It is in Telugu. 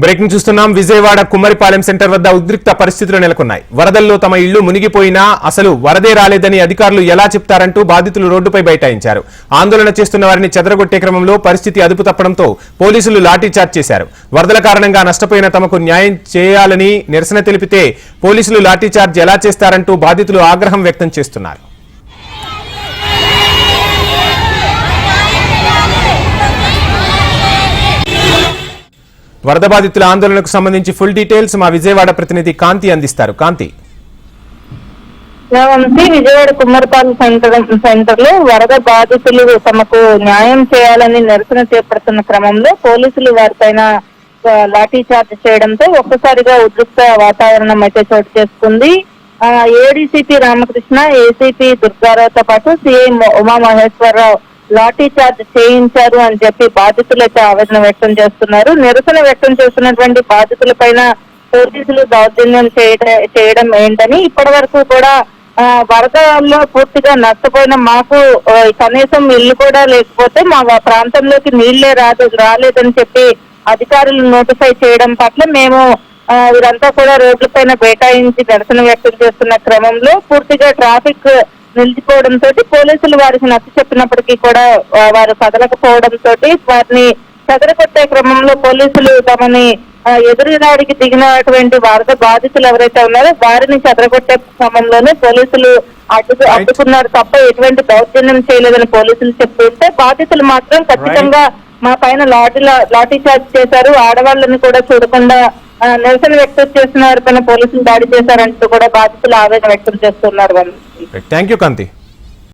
బ్రేకింగ్ చూస్తున్నాం. విజయవాడ కుమ్మరిపాలెం సెంటర్ వద్ద ఉద్రిక్త పరిస్థితులు నెలకొన్నాయి. వరదల్లో తమ ఇళ్ళు మునిగిపోయినా అసలు వరదే రాలేదని అధికారులు ఎలా చెప్తారంటూ బాధితులు రోడ్డుపై బైఠాయించారు. ఆందోళన చేస్తున్న వారిని చెదరగొట్టే క్రమంలో పరిస్థితి అదుపు తప్పడంతో పోలీసులు లాఠీచార్జ్ చేశారు. వరదల కారణంగా నష్టపోయిన తమకు న్యాయం చేయాలని నిరసన తెలిపితే పోలీసులు లాఠీచార్జ్ ఎలా చేస్తారంటూ బాధితులు ఆగ్రహం వ్యక్తం చేస్తున్నారు. వరద బాధితుల ఆందోళనకు సంబంధించి ఫుల్ డీటెయిల్స్ మా విజయవాడ ప్రతినిధి కాంతి అందిస్తారు. కాంతి. వంశీ విజయవాడ కుమ్మరిపాలెం సెంటర్ సెంటర్లో వరద బాధితులు తమకు న్యాయం చేయాలని నిరసన చేపడుతున్న క్రమంలో పోలీసులు వారిపైన ఆ, లాఠీ చార్జ్ చేయడంతో ఒక్కసారిగా ఉద్రిక్త వాతావరణం అయితే చోటు చేసుకుంది. ఆ, ఏడీసీపీ రామకృష్ణ ఏసీపీ దుర్గారావుతో పాటు సిఐ ఉమా మహేశ్వరరావు లాఠీ చార్జ్ చేయించారు అని చెప్పి బాధితులు అయితే ఆవేదన వ్యక్తం చేస్తున్నారు. నిరసన వ్యక్తం చేస్తున్నటువంటి బాధితుల పైన పోలీసులు దౌర్జన్యం చేయడం ఏంటని ఇప్పటి వరకు కూడా వరదల్లో పూర్తిగా నష్టపోయిన మాకు కనీసం ఇల్లు కూడా లేకపోతే మా ప్రాంతంలోకి నీళ్ళే రాదు రాలేదని చెప్పి అధికారులు నోటిఫై చేయడం పట్ల మేము వీరంతా కూడా రోడ్లపైన బైఠాయించి నిరసన వ్యక్తం చేస్తున్న క్రమంలో పూర్తిగా ట్రాఫిక్ నిలిచిపోవడంతో పోలీసులు వారికి నచ్చ చెప్పినప్పటికీ కూడా వారు కదలకపోవడంతో వారిని చెదరగొట్టే క్రమంలో పోలీసులు తమని ఎదురుదాడికి దిగినటువంటి వరద బాధితులు ఎవరైతే ఉన్నారో వారిని చెదరగొట్టే క్రమంలోనే పోలీసులు అడ్డు అడ్డుకున్నారు తప్ప ఎటువంటి దౌర్జన్యం చేయలేదని పోలీసులు చెప్తుంటే బాధితులు మాత్రం ఖచ్చితంగా మా పైన లాఠీ లాఠీ చార్జ్ చేశారు. ఆడవాళ్ళని కూడా చూడకుండా నిరసన వ్యక్తం చేస్తున్నారు పైన పోలీసులు దాడి చేశారంటూ కూడా బాధితులు ఆవేదన వ్యక్తం చేస్తున్నారు థ్యాంక్ యూ కాంతి